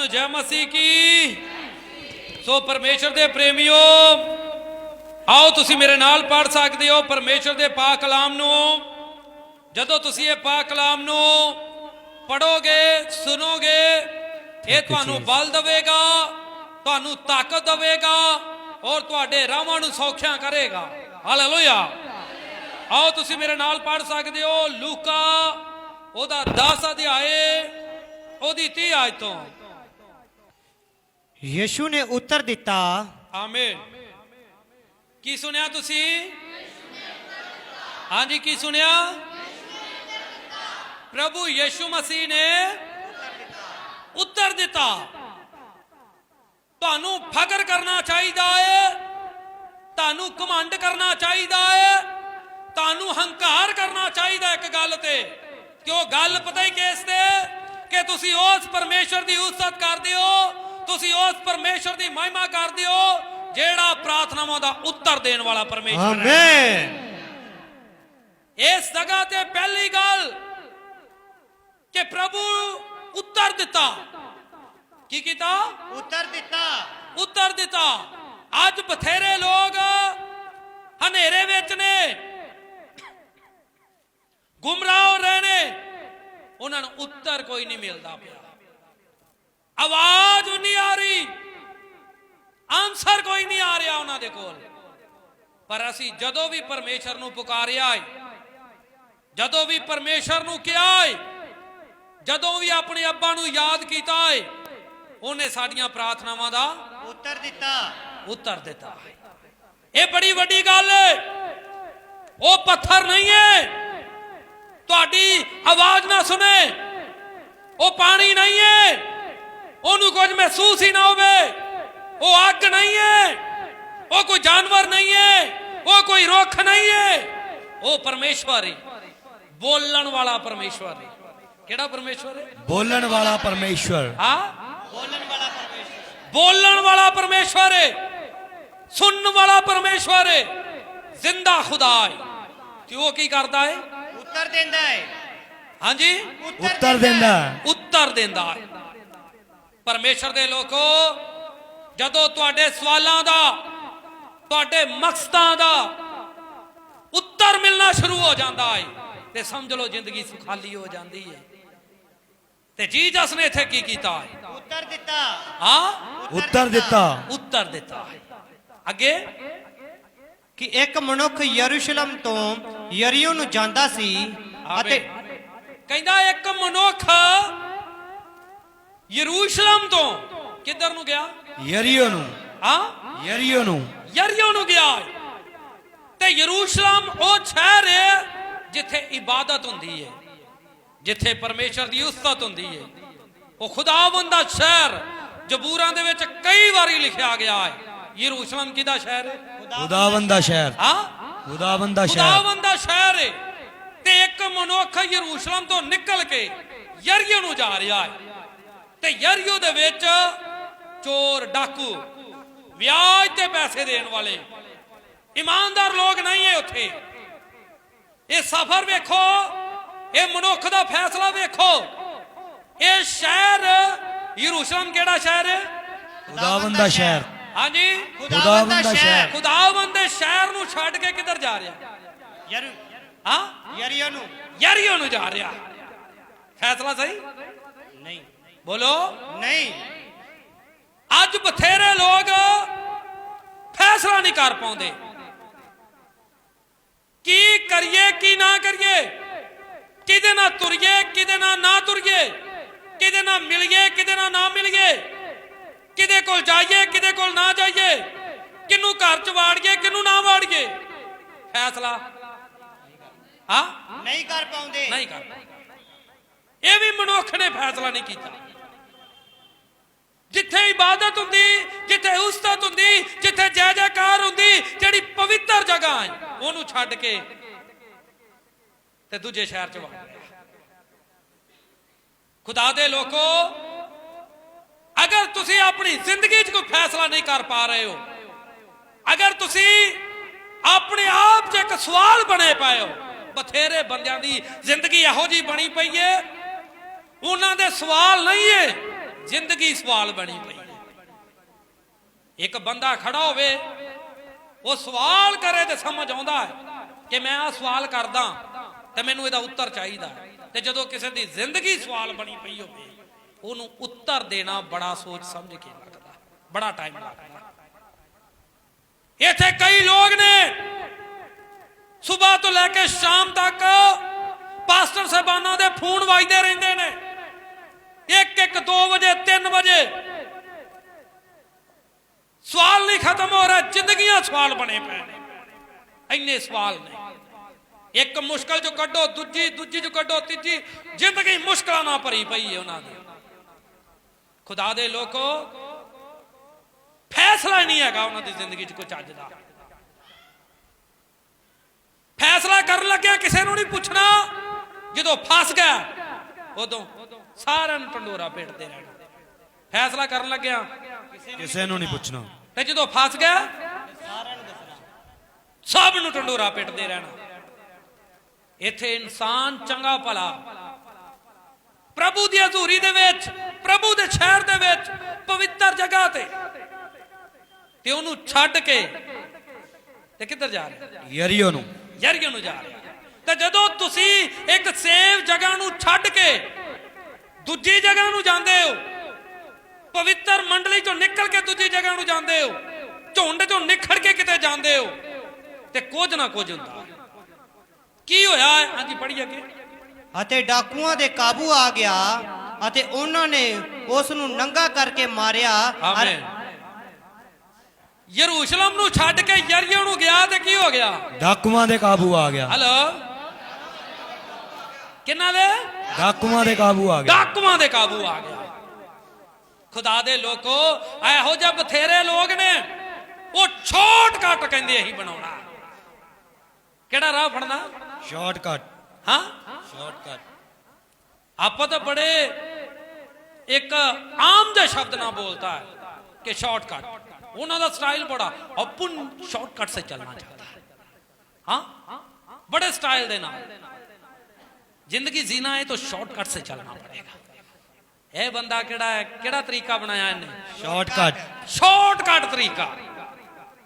ਨੂੰ ਜੈ ਮਸੀਹ ਕੀ? ਸੋ ਪਰਮੇਸ਼ਰ ਦੇ ਪ੍ਰੇਮਿਓ ਆਓ ਤੁਸੀਂ ਮੇਰੇ ਨਾਲ ਪੜ ਸਕਦੇ ਹੋ ਪਰਮੇਸ਼ਰ ਦੇ ਪਾਕ ਕਲਾਮ ਨੂੰ। ਜਦੋਂ ਤੁਸੀਂ ਇਹ ਪਾਕ ਕਲਾਮ ਨੂੰ ਪੜੋਗੇ ਸੁਨੋਗੇ ਇਹ ਤੁਹਾਨੂੰ ਬਲ ਦੇਵੇਗਾ ਤੁਹਾਨੂੰ ਤਾਕਤ ਦੇਵੇਗਾ ਔਰ ਤੁਹਾਡੇ ਰਾਹਾਂ ਨੂੰ ਸੌਖਿਆ ਕਰੇਗਾ। ਹਾਲੇਲੂਇਆ। ਆਓ ਤੁਸੀਂ ਮੇਰੇ ਨਾਲ ਪੜ ਸਕਦੇ ਹੋ ਲੂਕਾ ਉਹਦਾ 10 ਅਧਿਆਏ ਉਹਦੀ 30 ਆਇਤ ਤੋਂ। ਯਿਸੂ ਨੇ ਉੱਤਰ ਦਿੱਤਾ, ਆਮੀਨ। ਕੀ ਸੁਣਿਆ ਤੁਸੀਂ? ਹਾਂਜੀ, ਕੀ ਸੁਣਿਆ? ਪ੍ਰਭੂ ਯਿਸੂ ਮਸੀਹ ਨੇ ਉੱਤਰ ਦਿੱਤਾ। ਤੁਹਾਨੂੰ ਫਖਰ ਕਰਨਾ ਚਾਹੀਦਾ ਹੈ ਤੁਹਾਨੂੰ ਕਮਾਂਡ ਕਰਨਾ ਚਾਹੀਦਾ ਹੈ ਤੁਹਾਨੂੰ ਹੰਕਾਰ ਕਰਨਾ ਚਾਹੀਦਾ ਇੱਕ ਗੱਲ ਤੇ। ਕਿਉਂ? ਗੱਲ ਪਤਾ ਹੀ ਕਿਸ ਤੇ? ਕਿ ਤੁਸੀਂ ਉਸ ਪਰਮੇਸ਼ਰ ਦੀ ਉਸਤਤ ਕਰਦੇ ਹੋ ਤੁਸੀਂ ਉਸ ਪਰਮੇਸ਼ਰ ਦੀ ਮਹਿਮਾ ਕਰਦੇ ਹੋ ਜਿਹੜਾ ਪ੍ਰਾਰਥਨਾਵਾਂ ਦਾ ਉੱਤਰ ਦੇਣ ਵਾਲਾ ਪਰਮੇਸ਼ਰ ਹੈ। ਆਮੇਨ ਇਸ ਜਗ੍ਹਾ ਤੇ ਪਹਿਲੀ ਗੱਲ ਕਿ ਪ੍ਰਭੂ ਉੱਤਰ ਦਿੱਤਾ। ਕੀ ਕੀਤਾ? ਉੱਤਰ ਦਿੱਤਾ। ਉੱਤਰ ਦਿੱਤਾ। ਅੱਜ ਬਥੇਰੇ ਲੋਕ ਹਨੇਰੇ ਵਿੱਚ ਨੇ। ਗੁੰਮਰਾਹ ਹੋ ਰਹੇ ਨੇ। ਉਹਨਾਂ ਨੂੰ ਉੱਤਰ ਕੋਈ ਨਹੀਂ ਮਿਲਦਾ ਪਿਆ। ਆਵਾਜ਼ ਨਹੀਂ ਆ ਰਹੀ। ਆਨਸਰ ਕੋਈ ਨਹੀਂ ਆ ਰਿਹਾ ਉਹਨਾਂ ਦੇ ਕੋਲ। ਪਰ ਅਸੀਂ ਜਦੋਂ ਵੀ ਪਰਮੇਸ਼ਰ ਨੂੰ ਪੁਕਾਰਿਆ ਏ ਜਦੋਂ ਵੀ ਪਰਮੇਸ਼ਰ ਨੂੰ ਕਿਹਾ ਏ ਜਦੋਂ ਵੀ ਆਪਣੇ ਅੱਬਾ ਨੂੰ ਯਾਦ ਕੀਤਾ ਏ ਉਹਨੇ ਸਾਡੀਆਂ ਪ੍ਰਾਰਥਨਾਵਾਂ ਦਾ ਉੱਤਰ ਦਿੱਤਾ। ਉੱਤਰ ਦਿੱਤਾ। ਇਹ ਬੜੀ ਵੱਡੀ ਗੱਲ ਹੈ ਉਹ ਪੱਥਰ ਨਹੀਂ ਹੈ ਤੁਹਾਡੀ ਆਵਾਜ਼ ਨਾ ਸੁਣੇ। ਉਹ ਪਾਣੀ ਨਹੀਂ ਹੈ ਉਹਨੂੰ ਕੁਝ ਮਹਿਸੂਸ ਹੀ ਨਾ ਹੋਵੇ ਉਹ ਅੱਗ ਨਹੀਂ ਹੈ ਉਹ ਕੋਈ ਜਾਨਵਰ ਨਹੀਂ ਹੈ ਉਹ ਕੋਈ ਰੁੱਖ ਨਹੀਂ ਹੈ ਉਹ ਪਰਮੇਸ਼ਵਰ ਹੈ ਬੋਲਣ ਵਾਲਾ ਪਰਮੇਸ਼ਵਰ ਹੈ ਕਿਹੜਾ ਪਰਮੇਸ਼ਵਰ ਹੈ ਬੋਲਣ ਵਾਲਾ ਪਰਮੇਸ਼ਵਰ ਹਾਂ ਬੋਲਣ ਵਾਲਾ ਪਰਮੇਸ਼ਰ ਬੋਲਣ ਵਾਲਾ ਪਰਮੇਸ਼ਵਰ ਹੈ ਸੁਣਨ ਵਾਲਾ ਪਰਮੇਸ਼ਵਰ ਹੈ ਜ਼ਿੰਦਾ ਖੁਦਾ ਹੈ ਤੇ ਉਹ ਕੀ ਕਰਦਾ ਹੈ ਉੱਤਰ ਦਿੰਦਾ ਹੈ ਹਾਂਜੀ ਉੱਤਰ ਦਿੰਦਾ ਉੱਤਰ ਦਿੰਦਾ ਹੈ ਪਰਮੇਸ਼ਰ ਦੇ ਲੋਕੋ ਜਦੋਂ ਤੁਹਾਡੇ ਸਵਾਲਾਂ ਦਾ ਤੁਹਾਡੇ ਮਕਸਦਾਂ ਦਾ ਉੱਤਰ ਮਿਲਣਾ ਸ਼ੁਰੂ ਹੋ ਜਾਂਦਾ ਹੈ ਤੇ ਸਮਝ ਲਓ ਜ਼ਿੰਦਗੀ ਸੁਖਾਲੀ ਹੋ ਜਾਂਦੀ ਹੈ ਤੇ ਜੀਸਸ ਨੇ ਇੱਥੇ ਕੀ ਕੀਤਾ ਹੈ ਉੱਤਰ ਦਿੱਤਾ। ਹਾਂ? ਉੱਤਰ ਦਿੱਤਾ। ਉੱਤਰ ਦਿੱਤਾ ਅੱਗੇ? ਕਿ ਇੱਕ ਮਨੁੱਖ ਯਰੂਸ਼ਲਮ ਤੋਂ ਯਰੀਓ ਨੂੰ ਜਾਂਦਾ ਸੀ ਅਤੇ ਕਹਿੰਦਾ ਇੱਕ ਮਨੁੱਖ ਯਰੂਸ਼ਲਮ ਤੋਂ। ਕਿੱਧਰ ਨੂੰ ਗਿਆ? ਯਰੀਓ ਨੂੰ। ਹਾਂ? ਯਰੀਓ ਨੂੰ। ਯਰੀਓ ਨੂੰ ਗਿਆ। ਤੇ ਯਰੂਸ਼ਲਮ ਉਹ ਸ਼ਹਿਰ ਹੈ ਜਿੱਥੇ ਇਬਾਦਤ ਹੁੰਦੀ ਹੈ ਜਿੱਥੇ ਪਰਮੇਸ਼ਰ ਦੀ ਉਸਤਤ ਹੁੰਦੀ ਹੈ। ਉਹ ਖੁਦਾਵੰਦ ਦਾ ਸ਼ਹਿਰ ਜਬੂਰਾਂ ਦੇ ਵਿੱਚ ਕਈ ਵਾਰੀ ਲਿਖਿਆ ਗਿਆ ਹੈ। ਯਰੂਸ਼ਲਮ ਕਿਹਦਾ ਸ਼ਹਿਰ ਹੈ? ਖੁਦਾਵੰਦ ਦਾ ਸ਼ਹਿਰ। ਹਾਂ? ਖੁਦਾਵੰਦ ਦਾ ਸ਼ਹਿਰ। ਖੁਦਾਵੰਦ ਦਾ ਸ਼ਹਿਰ ਹੈ। ਤੇ ਇੱਕ ਮਨੁੱਖ ਯਰੂਸ਼ਲਮ ਤੋਂ ਨਿਕਲ ਕੇ ਯਰੀਓ ਨੂੰ ਜਾ ਰਿਹਾ ਹੈ। ਤੇ ਯਰੀਓ ਦੇ ਵਿੱਚ ਚੋਰ ਡਾਕੂ ਵਿਆਜ ਤੇ ਪੈਸੇ ਦੇਣ ਵਾਲੇ। ਇਮਾਨਦਾਰ ਲੋਕ ਨਹੀਂ ਹੈ ਉੱਥੇ। ਇਹ ਸਫ਼ਰ ਵੇਖੋ ਇਹ ਮਨੁੱਖ ਦਾ ਫੈਸਲਾ ਵੇਖੋ। ਇਹ ਸ਼ਹਿਰ ਯਰੂਸ਼ਲਮ ਕਿਹੜਾ ਸ਼ਹਿਰ ਹੈ? ਖੁਦਾਵੰਦ ਦਾ ਸ਼ਹਿਰ। ਹਾਂਜੀ? ਖੁਦਾਵੰਦ ਦਾ ਸ਼ਹਿਰ। ਖੁਦਾਵੰਦ ਦੇ ਸ਼ਹਿਰ ਨੂੰ ਛੱਡ ਕੇ ਕਿੱਧਰ ਜਾ ਰਿਹਾ? ਯਰੂ ਹਾਂ? ਯਰੀਓ ਨੂੰ। ਯਰੀਓ ਨੂੰ ਜਾ ਰਿਹਾ। ਫੈਸਲਾ ਸਹੀ? ਬੋਲੋ। ਨਹੀਂ। ਅੱਜ ਬਥੇਰੇ ਲੋਕ ਫੈਸਲਾ ਨਹੀਂ ਕਰ ਪਾਉਂਦੇ। ਕੀ ਕਰੀਏ ਕੀ ਨਾ ਕਰੀਏ? ਕਿਹਦੇ ਨਾਲ ਤੁਰੀਏ ਕਿਹਦੇ ਨਾਲ ਨਾ ਤੁਰੀਏ? ਕਿਹਦੇ ਨਾਲ ਮਿਲੀਏ ਕਿਹਦੇ ਨਾਲ ਨਾ ਮਿਲੀਏ? ਕਿਹਦੇ ਕੋਲ ਜਾਈਏ ਕਿਹਦੇ ਕੋਲ ਨਾ ਜਾਈਏ? ਕਿਹਨੂੰ ਘਰ ਚ ਵਾੜੀਏ ਕਿਹਨੂੰ ਨਾ ਵਾੜੀਏ? ਫੈਸਲਾ। ਹਾਂ? ਨਹੀਂ ਕਰ ਪਾਉਂਦੇ। ਨਹੀਂ ਕਰ ਇਹ ਵੀ ਮਨੁੱਖ ਨੇ ਫੈਸਲਾ ਨਹੀਂ ਕੀਤਾ। ਜਿੱਥੇ ਇਬਾਦਤ ਹੁੰਦੀ, ਜਿੱਥੇ ਉਸਤਤ ਹੁੰਦੀ, ਜਿੱਥੇ ਜੈ ਜੈਕਾਰ ਹੁੰਦੀ, ਜਿਹੜੀ ਪਵਿੱਤਰ ਜਗ੍ਹਾ ਹੈ, ਉਹਨੂੰ ਛੱਡ ਕੇ ਤੇ ਦੂਜੇ ਸ਼ਹਿਰ ਚ ਵੜ ਖੁਦਾ ਦੇ ਲੋਕੋ, ਅਗਰ ਤੁਸੀਂ ਆਪਣੀ ਜ਼ਿੰਦਗੀ 'ਚ ਕੋਈ ਫੈਸਲਾ ਨਹੀਂ ਕਰ ਪਾ ਰਹੇ ਹੋ, ਅਗਰ ਤੁਸੀਂ ਆਪਣੇ ਆਪ 'ਚ ਇੱਕ ਸਵਾਲ ਬਣੇ ਪਏ ਹੋ, ਬਥੇਰੇ ਬੰਦਿਆਂ ਦੀ ਜ਼ਿੰਦਗੀ ਇਹੋ ਜੀ ਬਣੀ ਪਈ ਏ, ਉਹਨਾਂ ਦੇ ਸਵਾਲ ਨਹੀਂ ਏ। ਜ਼ਿੰਦਗੀ ਸਵਾਲ ਬਣੀ ਪਈ। ਇੱਕ ਬੰਦਾ ਖੜਾ ਹੋਵੇ, ਉਹ ਸਵਾਲ ਕਰੇ ਤੇ ਸਮਝ ਆਉਂਦਾ ਹੈ ਕਿ ਮੈਂ ਆ ਸਵਾਲ ਕਰਦਾ ਤੇ ਮੈਨੂੰ ਇਹਦਾ ਉੱਤਰ ਚਾਹੀਦਾ ਤੇ ਜਦੋਂ ਕਿਸੇ ਦੀ ਜ਼ਿੰਦਗੀ ਸਵਾਲ ਬਣੀ ਪਈ ਹੋਵੇ, ਉਹਨੂੰ ਉੱਤਰ ਦੇਣਾ ਬੜਾ ਸੋਚ ਸਮਝ ਕੇ ਲੱਗਦਾ, ਬੜਾ ਟਾਈਮ ਲੱਗਦਾ। ਇੱਥੇ ਕਈ ਲੋਕ ਨੇ, ਸਵੇਰ ਤੋਂ ਲੈ ਕੇ ਸ਼ਾਮ ਤੱਕ ਪਾਸਟਰ ਸਾਹਿਬਾਨਾਂ ਦੇ ਫੋਨ ਵੱਜਦੇ ਰਹਿੰਦੇ ਨੇ। ਇੱਕ ਇੱਕ 2 ਵਜੇ 3 ਵਜੇ। ਸਵਾਲ ਨਹੀਂ ਖਤਮ ਹੋ ਰਿਹਾ, ਜ਼ਿੰਦਗੀਆਂ ਸਵਾਲ ਬਣੇ ਪਏ ਨੇ। ਇੰਨੇ ਸਵਾਲ ਨੇ। ਇੱਕ ਮੁਸ਼ਕਲ ਚੋਂ ਕੱਢੋ, ਦੂਜੀ ਦੂਜੀ ਚੋਂ ਕੱਢੋ, ਤੀਜੀ। ਜ਼ਿੰਦਗੀ ਮੁਸ਼ਕਲਾਂ ਨਾਲ ਭਰੀ ਪਈ ਹੈ ਉਹਨਾਂ ਦੀ। ਖੁਦਾ ਦੇ ਲੋਕੋ, ਫੈਸਲਾ ਨਹੀਂ ਹੈਗਾ ਉਹਨਾਂ ਦੀ ਜ਼ਿੰਦਗੀ 'ਚ ਕੋਈ ਅੱਜ ਦਾ। ਫੈਸਲਾ ਕਰਨ ਲੱਗਿਆ ਕਿਸੇ ਨੂੰ ਨਹੀਂ ਪੁੱਛਣਾ। ਜਦੋਂ ਫਸ ਗਿਆ, ਉਦੋਂ ਸਾਰਿਆਂ ਨੂੰ ਟੰਡੋਰਾ ਪੇਟਦੇ ਰਹਿਣਾ। ਫੈਸਲਾ ਕਰਨ ਲੱਗਿਆ। ਕਿਸੇ ਨੂੰ ਨਹੀਂ ਪੁੱਛਣਾ। ਤੇ ਜਦੋਂ ਫਸ ਗਿਆ ਸਭ ਨੂੰ ਟੰਡੋਰਾ ਪਿੱਟਦੇ ਰਹਿਣਾ। ਇੱਥੇ ਇਨਸਾਨ ਚੰਗਾ ਭਲਾ। ਪ੍ਰਭੂ ਦੀ ਹਜ਼ੂਰੀ ਦੇ ਵਿੱਚ ਪ੍ਰਭੂ ਦੇ ਸ਼ਹਿਰ ਦੇ ਵਿੱਚ ਪਵਿੱਤਰ ਜਗ੍ਹਾ ਤੇ। ਤੇ ਉਹਨੂੰ ਛੱਡ ਕੇ ਤੇ ਕਿੱਧਰ ਜਾ ਰਿਹਾ? ਯਰੀਓ ਨੂੰ। ਯਰੀਓ ਨੂੰ ਜਾ ਰਿਹਾ। ਤੇ ਜਦੋਂ ਤੁਸੀਂ ਇੱਕ ਸੇਵ ਜਗ੍ਹਾ ਨੂੰ ਛੱਡ ਕੇ ਦੂਜੀ ਜਗ੍ਹਾ ਨੂੰ ਜਾਂਦੇ ਹੋ। ਪਵਿੱਤਰ ਮੰਡਲੀ ਚੋਂ ਨਿਕਲ ਕੇ ਦੂਜੀ ਜਗ੍ਹਾ ਨੂੰ ਜਾਂਦੇ ਹੋ। ਝੁੰਡ ਚੋਂ ਨਿਖੜ ਕੇ ਕਿਤੇ ਜਾਂਦੇ ਹੋ। ਤੇ ਕੁਝ ਨਾ ਕੁਝ ਹੁੰਦਾ। ਕੀ ਹੋਇਆ? ਹਾਂਜੀ ਪੜ੍ਹੀ ਅੱਗੇ। ਅਤੇ ਡਾਕੂਆਂ ਦੇ ਕਾਬੂ ਆ ਗਿਆ ਅਤੇ ਉਹਨਾਂ ਨੇ ਉਸ ਨੂੰ ਨੰਗਾ ਕਰਕੇ ਮਾਰਿਆ। ਆਮੇਨ। ਯਰੂਸ਼ਲਮ ਨੂੰ ਛੱਡ ਕੇ ਯਰੀਓ ਨੂੰ ਗਿਆ ਤੇ ਕੀ ਹੋ ਗਿਆ? ਡਾਕੂਆਂ ਦੇ ਕਾਬੂ ਆ ਗਿਆ। ਹਲੋ। ਕਿੰਨਾ ਦੇ? ਡਾਕੂਆਂ ਦੇ ਕਾਬੂ ਆ ਗਿਆ ਡਾਕੂਆਂ ਦੇ ਕਾਬੂ ਆ ਗਿਆ ਖੁਦਾ ਦੇ ਲੋਕੋ ਇਹੋ ਜਿਹੇ ਬਥੇਰੇ ਲੋਕ ਨੇ ਉਹ ਛੋਟ ਕੱਟ ਕਹਿੰਦੇ ਇਹੀ ਬਣਾਉਣਾ। ਕਿਹੜਾ ਰਾਹ ਫੜਨਾ? ਸ਼ਾਰਟ ਕੱਟ ਹਾਂ? ਸ਼ਾਰਟ ਕੱਟ ਆਪਾਂ ਤਾਂ ਬੜੇ ਇੱਕ ਆਮ ਜਿਹਾ ਸ਼ਬਦ ਨਾਲ ਬੋਲਤਾ ਹੈ ਕਿ ਸ਼ਾਰਟ ਕੱਟ ਉਹਨਾਂ ਦਾ ਸਟਾਈਲ ਬੜਾ ਅਪਨ ਸ਼ਾਰਟ ਕੱਟ ਸੇ ਚੱਲਣਾ ਚਾਹੀਦਾ ਹਾਂ। ਬੜੇ ਸਟਾਈਲ ਦੇ ਨਾਲ। ਜ਼ਿੰਦਗੀ ਜੀਣਾ ਹੈ ਤਾਂ ਸ਼ਾਰਟਕਟ ਸੇ ਚੱਲਣਾ ਪੜੇਗਾ ਇਹ ਬੰਦਾ ਕਿਹੜਾ ਹੈ ਕਿਹੜਾ ਤਰੀਕਾ ਬਣਾਇਆ ਇਹਨੇ ਸ਼ਾਰਟਕਟ ਸ਼ਾਰਟਕਟ ਤਰੀਕਾ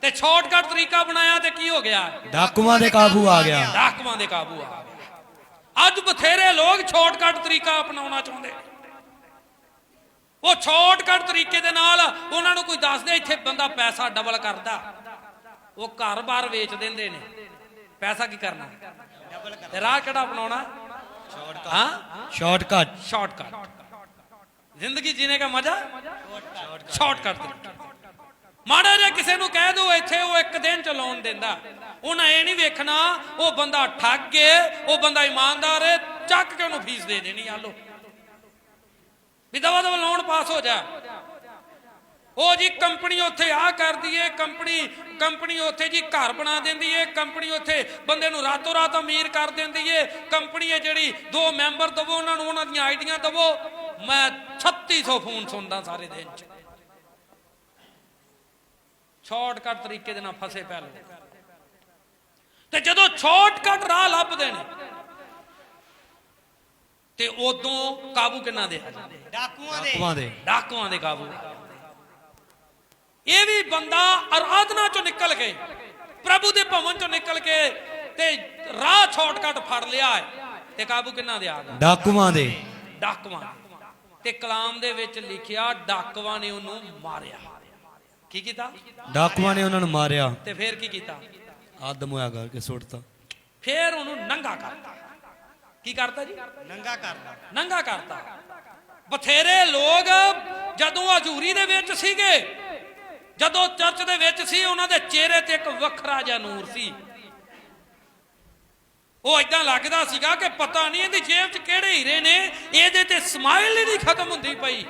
ਤੇ ਸ਼ਾਰਟਕਟ ਤਰੀਕਾ ਬਣਾਇਆ ਤੇ ਕੀ ਹੋ ਗਿਆ ਡਾਕੂਆਂ ਦੇ ਕਾਬੂ ਆ ਗਿਆ ਡਾਕੂਆਂ ਦੇ ਕਾਬੂ ਆ ਗਿਆ ਅੱਜ ਬਥੇਰੇ ਲੋਕ ਸ਼ਾਰਟਕਟ ਤਰੀਕਾ ਅਪਣਾਉਣਾ ਚਾਹੁੰਦੇ। ਉਹ ਸ਼ਾਰਟਕਟ ਤਰੀਕੇ ਦੇ ਨਾਲ ਉਹਨਾਂ ਨੂੰ ਕੋਈ ਦੱਸਦੇ ਇੱਥੇ ਬੰਦਾ ਪੈਸਾ ਡਬਲ ਕਰਦਾ ਉਹ ਘਰ-ਬਾਰ ਵੇਚ ਦਿੰਦੇ ਨੇ ਪੈਸਾ ਕੀ ਕਰਨਾ ਤੇ ਰਾਹ ਕਿਹੜਾ ਅਪਣਾਉਣਾ ਹਾਂ ਸ਼ਾਰਟਕਟ शॉर्टकट ਜ਼ਿੰਦਗੀ ਜੀਣੇ ਦਾ ਮਜ਼ਾ ਸ਼ਾਰਟਕਟ ਤਰੀਕਾ ਮਾੜਾ ਜਿਹਾ ਕਿਸੇ ਨੂੰ ਕਹਿ ਦੋ ਇੱਥੇ ਉਹ ਇੱਕ ਦਿਨ ਚਲਾਉਣ ਦਿੰਦਾ ਉਹਨਾਂ ਇਹ ਨਹੀਂ ਵੇਖਣਾ ਉਹ ਬੰਦਾ ਠੱਗ ਕੇ ਉਹ ਬੰਦਾ ਇਮਾਨਦਾਰ ਹੈ ਚੱਕ ਕੇ ਉਹਨੂੰ ਫੀਸ ਦੇ ਦੇਣੀ ਆ ਲੋ ਵੀ ਦਵਾ ਦਵਾ ਲੋਨ ਪਾਸ ਹੋ ਜਾ ਉਹ ਜੀ ਕੰਪਨੀ ਉੱਥੇ ਆ ਕਰਦੀ ਏ ਕੰਪਨੀ ਕੰਪਨੀ ਉੱਥੇ ਜੀ ਘਰ ਬਣਾ ਦਿੰਦੀ ਏ ਕੰਪਨੀ ਉੱਥੇ ਬੰਦੇ ਨੂੰ ਰਾਤੋਂ ਰਾਤ ਅਮੀਰ ਕਰ ਦਿੰਦੀ ਏ ਕੰਪਨੀ ਏ ਜਿਹੜੀ ਦੋ ਮੈਂਬਰ ਦਵੋ ਉਹਨਾਂ ਨੂੰ ਉਹਨਾਂ ਦੀਆਂ ਆਈਡੀਆਂ ਦਵੋ। ਮੈਂ 3600 ਫੋਨ ਸੁਣਦਾ ਸਾਰੇ ਦਿਨ ਚ। ਸ਼ਾਰਟਕਟ ਤਰੀਕੇ ਦੇ ਨਾਲ ਫਸੇ ਪੈ ਲੋਕ ਤੇ ਜਦੋਂ ਸ਼ਾਰਟਕਟ ਰਾਹ ਲੱਭਦੇ ਨੇ ਤੇ ਉਦੋਂ ਕਾਬੂ ਕਿੰਨਾ ਦੇ ਆ ਜਾਂਦੇ? ਡਾਕੂਆਂ ਦੇ। ਡਾਕੂਆਂ ਦੇ। ਡਾਕੂਆਂ ਦੇ ਕਾਬੂ। ਇਹ ਵੀ ਬੰਦਾ ਆਰਾਧਨਾ ਚੋਂ ਨਿਕਲ ਕੇ ਪ੍ਰਭੂ ਦੇ ਭਵਨ ਚੋਂ ਨਿਕਲ ਕੇ ਤੇ ਰਾਹ ਸ਼ਾਰਟਕਟ ਫੜ ਲਿਆ ਹੈ। ਤੇ ਕਾਬੂ ਕਿੰਨਾ ਦੇ ਆ ਗਿਆ? ਡਾਕੂਆਂ ਦੇ। ਡਾਕੂਆਂ ਤੇ ਕਲਾਮ ਦੇ ਵਿੱਚ ਲਿਖਿਆ ਡਾਕੂਆਂ ਨੇ ਉਹਨੂੰ ਮਾਰਿਆ। ਕੀ ਕੀਤਾ? ਡਾਕੂਆਂ ਨੇ ਉਹਨਾਂ ਨੂੰ ਮਾਰਿਆ। ਤੇ ਫੇਰ ਕੀ ਕੀਤਾ? ਆਦਮ ਹੋਇਆ ਕਰਕੇ ਸੁੱਟਤਾ। ਫੇਰ ਉਹਨੂੰ ਨੰਗਾ ਕਰਤਾ। ਕੀ ਕਰਤਾ ਜੀ? ਨੰਗਾ ਕਰਦਾ ਨੰਗਾ ਕਰਤਾ। ਬਥੇਰੇ ਲੋਕ ਜਦੋਂ ਹਜ਼ੂਰੀ ਦੇ ਵਿੱਚ ਸੀਗੇ ਜਦੋਂ ਚਰਚ ਦੇ ਵਿੱਚ ਸੀ, ਉਹਨਾਂ ਦੇ ਚਿਹਰੇ ਤੇ ਇੱਕ ਵੱਖਰਾ ਜਿਹਾ ਨੂਰ ਸੀ। ਉਹ ਇਦਾਂ ਲੱਗਦਾ ਸੀਗਾ ਕਿ ਪਤਾ ਨਹੀਂ ਇਹਦੀ ਜੇਬ 'ਚ ਕਿਹੜੇ ਹੀਰੇ ਨੇ, ਇਹਦੇ ਤੇ ਸਮਾਈਲ ਹੀ ਨਹੀਂ ਖਤਮ ਹੁੰਦੀ ਪਈ।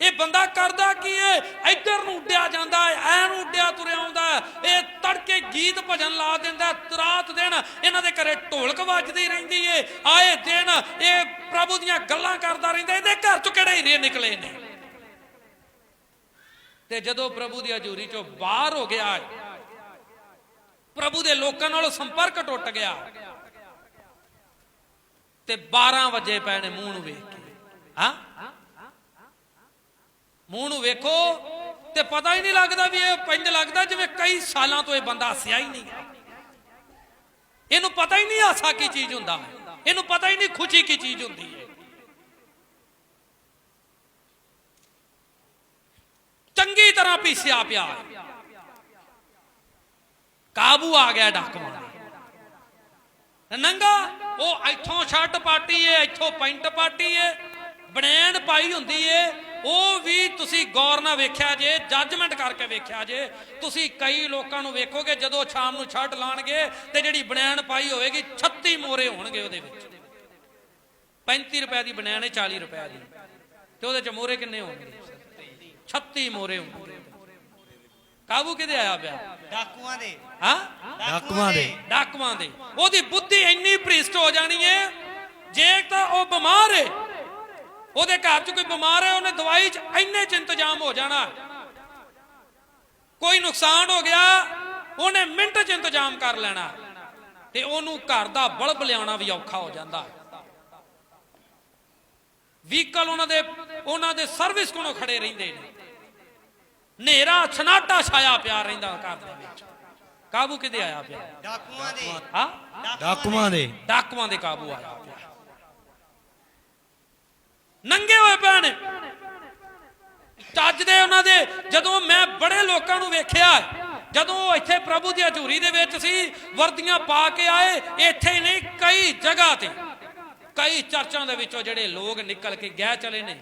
ਇਹ ਬੰਦਾ ਕਰਦਾ ਕੀ ਏ? ਇੱਧਰ ਨੂੰ ਉੱਡਿਆ ਜਾਂਦਾ ਏ, ਐ ਨੂੰ ਉੱਡਿਆ ਤੁਰਿਆ ਆਉਂਦਾ ਇਹ ਤੜਕੇ ਗੀਤ ਭਜਨ ਲਾ ਦਿੰਦਾ ਰਾਤ ਦਿਨ ਇਹਨਾਂ ਦੇ ਘਰੇ ਢੋਲਕ ਵੱਜਦੀ ਰਹਿੰਦੀ ਏ। ਆਏ ਦਿਨ ਇਹ ਪ੍ਰਭੂ ਦੀਆਂ ਗੱਲਾਂ ਕਰਦਾ ਰਹਿੰਦਾ, ਇਹਦੇ ਘਰ ਚ ਕਿਹੜੇ ਹੀਰੇ ਨਿਕਲੇ ਨੇ? ਤੇ ਜਦੋਂ ਪ੍ਰਭੂ ਦੀ ਹਜ਼ੂਰੀ ਚੋਂ ਬਾਹਰ ਹੋ ਗਿਆ, ਪ੍ਰਭੂ ਦੇ ਲੋਕਾਂ ਨਾਲੋਂ ਸੰਪਰਕ ਟੁੱਟ ਗਿਆ। ਤੇ 12 ਵਜੇ ਪੈਣੇ ਮੂੰਹ ਨੂੰ ਵੇਖ ਕੇ। ਹਾਂ? ਮੂੰਹ ਨੂੰ ਵੇਖੋ ਤੇ ਪਤਾ ਹੀ ਨਹੀਂ ਲੱਗਦਾ ਵੀ ਇਹ ਪਿੰਡ ਲੱਗਦਾ ਜਿਵੇਂ ਕਈ ਸਾਲਾਂ ਤੋਂ ਇਹ ਬੰਦਾ ਹੱਸਿਆ ਹੀ ਨਹੀਂ ਇਹਨੂੰ ਪਤਾ ਹੀ ਨਹੀਂ ਹਾਸਾ ਕੀ ਚੀਜ਼ ਹੁੰਦਾ ਇਹਨੂੰ ਪਤਾ ਹੀ ਨਹੀਂ ਖੁਸ਼ੀ ਕੀ ਚੀਜ਼ ਹੁੰਦੀ ਹੈ। ਚੰਗੀ ਤਰ੍ਹਾਂ ਪੀਸਿਆ ਪਿਆ ਕਾਬੂ ਆ ਗਿਆ ਡਾਕੂਆਂ ਨੰਗਾ, ਉਹ ਇੱਥੋਂ ਸ਼ਰਟ ਪਾਟੀ ਏ, ਇੱਥੋਂ ਪੈਂਟ ਪਾਟੀ ਏ ਬਨੈਣ ਪਾਈ ਹੁੰਦੀ ਏ, ਉਹ ਵੀ ਤੁਸੀਂ ਗੌਰ ਨਾਲ ਵੇਖਿਆ ਜੇ ਜੱਜਮੈਂਟ ਕਰਕੇ ਵੇਖਿਆ ਜੇ, ਤੁਸੀਂ ਕਈ ਲੋਕਾਂ ਨੂੰ ਵੇਖੋਗੇ, ਜਦੋਂ ਸ਼ਾਮ ਨੂੰ ਸ਼ਰਟ ਲਾਣਗੇ ਤੇ ਜਿਹੜੀ ਬਣੈਣ ਪਾਈ ਹੋਵੇਗੀ 36 ਮੋਰੇ ਹੋਣਗੇ ਉਹਦੇ ਵਿੱਚ। 35 ਰੁਪਏ ਦੀ ਬਣੈਣ ਏ 40 ਰੁਪਏ ਦੀ। ਤੇ ਉਹਦੇ ਚ ਮੋਰੇ ਕਿੰਨੇ ਹੋਣਗੇ? 36 ਮੋਰੇ ਹੋਣਗੇ ਕਾਬੂ ਕਿਤੇ ਆਇਆ ਪਿਆ? ਡਾਕੂਆਂ ਦੇ। ਹਾਂ? ਡਾਕੂਆਂ ਦੇ। ਡਾਕੂਆਂ ਦੇ। ਉਹਦੀ ਬੁੱਧੀ ਇੰਨੀ ਭ੍ਰਿਸ਼ਟ ਹੋ ਜਾਣੀ ਹੈ ਜੇ ਤਾਂ ਉਹ ਬਿਮਾਰ ਹੈ ਉਹਦੇ ਘਰ 'ਚ ਕੋਈ ਬਿਮਾਰ ਹੈ ਉਹਨੇ ਦਵਾਈ 'ਚ ਇੰਨੇ 'ਚ ਇੰਤਜ਼ਾਮ ਹੋ ਜਾਣਾ। ਕੋਈ ਨੁਕਸਾਨ ਹੋ ਗਿਆ ਉਹਨੇ ਮਿੰਟ 'ਚ ਇੰਤਜ਼ਾਮ ਕਰ ਲੈਣਾ। ਤੇ ਉਹਨੂੰ ਘਰ ਦਾ ਬਲਬ ਲਿਆਉਣਾ ਵੀ ਔਖਾ ਹੋ ਜਾਂਦਾ। ਵਹੀਕਲ ਉਹਨਾਂ ਦੇ ਉਹਨਾਂ ਦੇ ਸਰਵਿਸ ਕੋਲੋਂ ਖੜੇ ਰਹਿੰਦੇ ਨੇ। ਹਨੇਰਾ ਛਨਾਟਾ ਛਾਇਆ ਪਿਆ ਰਹਿੰਦਾ ਘਰ ਦੇ ਵਿੱਚ। ਕਾਬੂ ਕਿਤੇ ਆਇਆ ਪਿਆ? ਡਾਕੂਆਂ ਦੇ। ਹਾਂ? ਡਾਕੂਆਂ ਦੇ। ਡਾਕੂਆਂ ਦੇ ਕਾਬੂ ਆਇਆ ਪਿਆ। ਨੰਗੇ ਹੋਏ ਪਏ ਨੇ ਚੱਜ ਦੇ ਉਹਨਾਂ ਦੇ। ਜਦੋਂ ਮੈਂ ਬੜੇ ਲੋਕਾਂ ਨੂੰ ਵੇਖਿਆ ਜਦੋਂ ਉਹ ਇੱਥੇ ਪ੍ਰਭੂ ਦੀ ਹਜ਼ੂਰੀ ਦੇ ਵਿੱਚ ਸੀ ਵਰਦੀਆਂ ਪਾ ਕੇ ਆਏ ਇੱਥੇ ਹੀ ਨਹੀਂ ਕਈ ਜਗ੍ਹਾ ਤੇ। ਕਈ ਚਰਚਾਂ ਦੇ ਵਿੱਚੋਂ ਜਿਹੜੇ ਲੋਕ ਨਿਕਲ ਕੇ ਗਏ ਚਲੇ ਨੇ।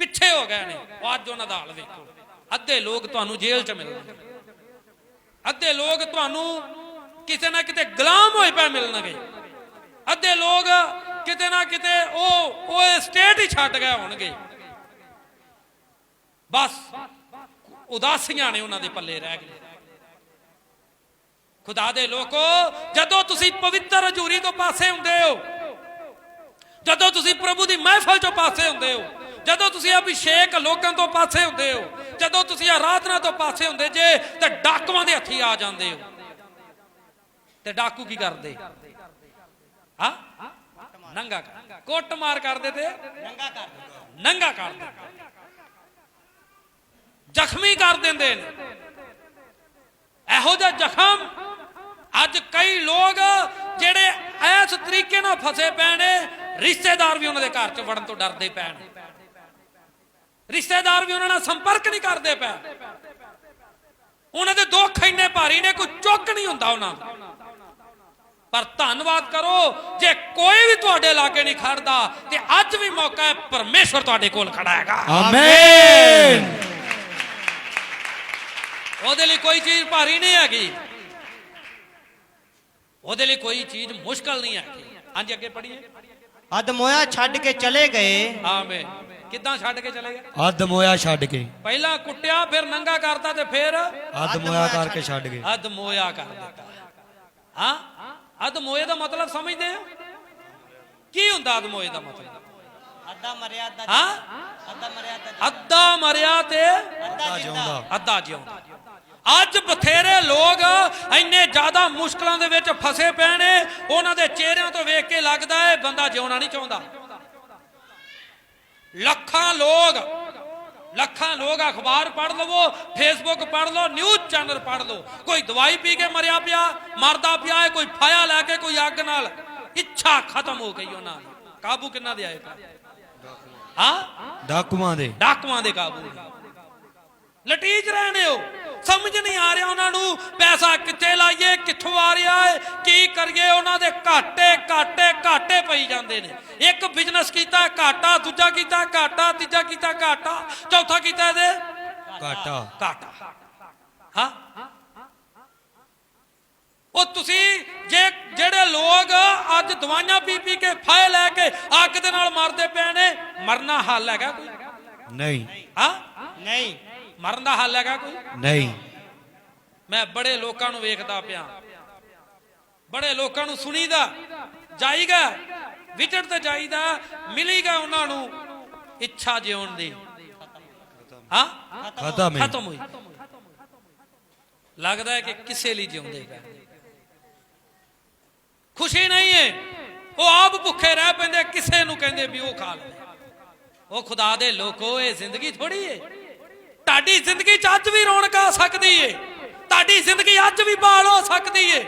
ਪਿੱਛੇ ਹੋ ਗਏ ਨੇ। ਉਹ ਅੱਜ ਉਹਨਾਂ ਦਾ ਹਾਲ ਵੇਖੋ। ਅੱਧੇ ਲੋਕ ਤੁਹਾਨੂੰ ਜੇਲ੍ਹ 'ਚ ਮਿਲਣਗੇ ਅੱਧੇ ਲੋਕ ਤੁਹਾਨੂੰ ਕਿਤੇ ਨਾ ਕਿਤੇ ਗੁਲਾਮ ਹੋਏ ਪਏ ਮਿਲਣਗੇ। ਅੱਧੇ ਲੋਕ ਕਿਤੇ ਨਾ ਕਿਤੇ ਉਹ ਉਹ ਸਟੇਟ ਹੀ ਛੱਡ ਗਏ ਹੋਣਗੇ। ਬਸ, ਉਦਾਸੀਆਂ ਨੇ ਉਹਨਾਂ ਦੇ ਪੱਲੇ ਰਹਿ ਗਏ। ਖੁਦਾ ਦੇ ਲੋਕੋ, ਜਦੋਂ ਤੁਸੀਂ ਪਵਿੱਤਰ ਹਜ਼ੂਰੀ ਤੋਂ ਪਾਸੇ ਹੁੰਦੇ ਹੋ, ਜਦੋਂ ਤੁਸੀਂ ਪ੍ਰਭੂ ਦੀ ਮਹਿਫਲ ਚੋਂ ਪਾਸੇ ਹੁੰਦੇ ਹੋ ਜਦੋਂ ਤੁਸੀਂ ਅਭਿਸ਼ੇਕ ਲੋਕਾਂ ਤੋਂ ਪਾਸੇ ਹੁੰਦੇ ਹੋ, ਜਦੋਂ ਤੁਸੀਂ ਆਰਾਧਨਾ ਤੋਂ ਪਾਸੇ ਹੁੰਦੇ ਜੇ, ਤੇ ਡਾਕੂਆਂ ਦੇ ਹੱਥੀ ਆ ਜਾਂਦੇ ਹੋ। ਤੇ ਡਾਕੂ ਕੀ ਕਰਦੇ? ਹਾਂ? ਨੰਗਾ ਕਰ। ਕੁੱਟ ਮਾਰ ਕਰਦੇ ਤੇ? ਨੰਗਾ ਕਰ ਨੰਗਾ ਕਰ ਦਿੰਦੇ। ਜ਼ਖਮੀ ਕਰ ਦਿੰਦੇ ਨੇ। ਇਹੋ ਜਿਹਾ ਜ਼ਖਮ ਅੱਜ ਕਈ ਲੋਕ ਜਿਹੜੇ ਇਸ ਤਰੀਕੇ ਨਾਲ ਫਸੇ ਪਏ ਨੇ, ਰਿਸ਼ਤੇਦਾਰ ਵੀ ਉਹਨਾਂ ਦੇ ਘਰ ਚ ਵੜਨ ਤੋਂ ਡਰਦੇ ਪਏ ਨੇ। ਰਿਸ਼ਤੇਦਾਰ ਵੀ ਉਹਨਾਂ ਨਾਲ ਸੰਪਰਕ ਨਹੀਂ ਕਰਦੇ ਪਏ। ਉਹਨਾਂ ਦੇ ਦੁੱਖ ਇੰਨੇ ਭਾਰੀ ਨੇ ਕੋਈ ਚੁੱਕ ਨਹੀਂ ਹੁੰਦਾ ਉਹਨਾਂ ਦਾ। ਪਰ ਧੰਨਵਾਦ ਕਰੋ ਜੇ ਕੋਈ ਵੀ ਤੁਹਾਡੇ ਲਾਗੇ ਨਹੀਂ ਖੜਦਾ ਤੇ ਅੱਜ ਵੀ ਮੌਕਾ ਹੈ ਪਰਮੇਸ਼ਵਰ ਤੁਹਾਡੇ ਕੋਲ ਖੜਾ ਹੈਗਾ। ਆਮੇਨ। ਉਹਦੇ ਲਈ ਕੋਈ ਚੀਜ਼ ਭਾਰੀ ਨਹੀਂ ਹੈਗੀ। ਉਹਦੇ ਲਈ ਕੋਈ ਚੀਜ਼ ਮੁਸ਼ਕਲ ਨਹੀਂ ਹੈਗੀ। ਹਾਂਜੀ ਅੱਗੇ ਪੜ੍ਹੀਏ। ਅਦਮੋਇਆ ਛੱਡ ਕੇ ਚਲੇ ਗਏ। ਆਮੇਨ। ਕਿੱਦਾਂ ਛੱਡ ਕੇ ਚਲੇ ਗਏ? ਅੱਧ ਮੋਇਆ ਛੱਡ ਕੇ। ਪਹਿਲਾਂ ਕੁੱਟਿਆ ਫਿਰ ਨੰਗਾ ਕਰਤਾ ਤੇ ਫਿਰ ਅੱਧ ਮੋਇਆ ਕਰਕੇ ਛੱਡ ਗਏ। ਅਧ ਮੋਇਆ ਕਰ ਦਿੱਤਾ। ਹਾਂ? ਅਧ ਮੋਏ ਦਾ ਮਤਲਬ ਸਮਝਦੇ ਹੋ? ਕੀ ਹੁੰਦਾ ਅਧ ਮੋਏ ਦਾ ਮਤਲਬ? ਅੱਧਾ ਮਰਿਆ ਅੱਧਾ ਹਾਂ? ਅੱਧਾ ਮਰਿਆ ਅੱਧਾ ਅੱਧਾ ਮਰਿਆ ਤੇ ਅੱਧਾ ਜਿਉਂਦਾ। ਅੱਧਾ ਜਿਉਂਦਾ। ਅੱਜ ਬਥੇਰੇ ਲੋਕ ਇੰਨੇ ਜ਼ਿਆਦਾ ਮੁਸ਼ਕਲਾਂ ਦੇ ਵਿੱਚ ਫਸੇ ਪਏ ਨੇ ਉਹਨਾਂ ਦੇ ਚਿਹਰਿਆਂ ਤੋਂ ਵੇਖ ਕੇ ਲੱਗਦਾ ਹੈ ਬੰਦਾ ਜਿਉਣਾ ਨਹੀਂ ਚਾਹੁੰਦਾ। ਲੱਖਾਂ ਲੋਕ ਲੱਖਾਂ ਲੋਕ ਅਖਬਾਰ ਪੜ੍ਹ ਲਵੋ ਫੇਸਬੁੱਕ ਪੜ੍ਹ ਲਓ ਨਿਊਜ਼ ਚੈਨਲ ਪੜ੍ਹ ਲਓ। ਕੋਈ ਦਵਾਈ ਪੀ ਕੇ ਮਰਿਆ ਪਿਆ ਮਰਦਾ ਪਿਆ ਹੈ ਕੋਈ ਫਾਇਆ ਲੈ ਕੇ ਕੋਈ ਅੱਗ ਨਾਲ। ਇੱਛਾ ਖਤਮ ਹੋ ਗਈ ਉਹਨਾਂ ਦੀ। ਕਾਬੂ ਕਿੰਨਾ ਦੇ ਆਏ ਹਾਂ? ਡਾਕੂਆਂ ਦੇ। ਡਾਕੂਆਂ ਦੇ ਕਾਬੂ। ਲਟੀਜ ਰਹੇ ਨੇ ਉਹ ਸਮਝ ਨਹੀਂ ਆ ਰਿਹਾ ਉਹਨਾਂ ਨੂੰ ਪੈਸਾ ਕਿੱਥੇ ਲਾਈਏ ਕਿੱਥੋਂ ਆ ਰਿਹਾ ਹੈ ਕੀ ਕਰੀਏ ਉਹਨਾਂ ਦੇ ਘਾਟੇ ਘਾਟੇ ਘਾਟੇ ਪਈ ਜਾਂਦੇ ਨੇ। ਇੱਕ ਬਿਜ਼ਨਸ ਕੀਤਾ ਘਾਟਾ ਦੂਜਾ ਕੀਤਾ ਘਾਟਾ ਤੀਜਾ ਕੀਤਾ ਘਾਟਾ ਚੌਥਾ ਕੀਤਾ ਇਹਦੇ? ਘਾਟਾ। ਘਾਟਾ। ਹਾਂ? ਉਹ ਤੁਸੀਂ ਜੇ ਜਿਹੜੇ ਲੋਕ ਅੱਜ ਦਵਾਈਆਂ ਪੀ ਪੀ ਕੇ ਫਾਇ ਲੈ ਕੇ ਅੱਗ ਦੇ ਨਾਲ ਮਰਦੇ ਪਏ ਨੇ ਮਰਨਾ ਹੱਲ ਹੈਗਾ ਕੋਈ? ਨਹੀਂ। ਹਾਂ? ਨਹੀਂ। ਮਰਨ ਦਾ ਹੱਲ ਹੈਗਾ ਕੋਈ? ਨਹੀਂ। ਮੈਂ ਬੜੇ ਲੋਕਾਂ ਨੂੰ ਵੇਖਦਾ ਪਿਆ। ਬੜੇ ਲੋਕਾਂ ਨੂੰ ਸੁਣੀਦਾ। ਜਾਈਗਾ। ਵਿਚੜ ਤੇ ਜਾਈਦਾ। ਮਿਲੀਗਾ ਉਹਨਾਂ ਨੂੰ। ਇੱਛਾ ਜਿਉਣ ਦੀ। ਹਾਂ? ਖਤਮ ਹੈ। ਖਤਮ ਹੋਈ। ਲੱਗਦਾ ਹੈ ਕਿ ਕਿਸੇ ਲਈ ਜਿਉਂਦੇ। ਪਏ ਖੁਸ਼ੀ ਨਹੀਂ ਹੈ। ਉਹ ਆਪ ਭੁੱਖੇ ਰਹਿ ਪੈਂਦੇ। ਕਿਸੇ ਨੂੰ ਕਹਿੰਦੇ ਵੀ ਉਹ ਖਾ ਲੈ। ਉਹ ਖੁਦਾ ਦੇ ਲੋਕੋ ਇਹ ਜ਼ਿੰਦਗੀ ਥੋੜੀ ਏ ਤੁਹਾਡੀ ਜ਼ਿੰਦਗੀ 'ਚ ਅੱਜ ਵੀ ਰੌਣਕ ਆ ਸਕਦੀ ਏ। ਤੁਹਾਡੀ ਜ਼ਿੰਦਗੀ ਅੱਜ ਵੀ ਬਾਲ ਹੋ ਸਕਦੀ ਏ।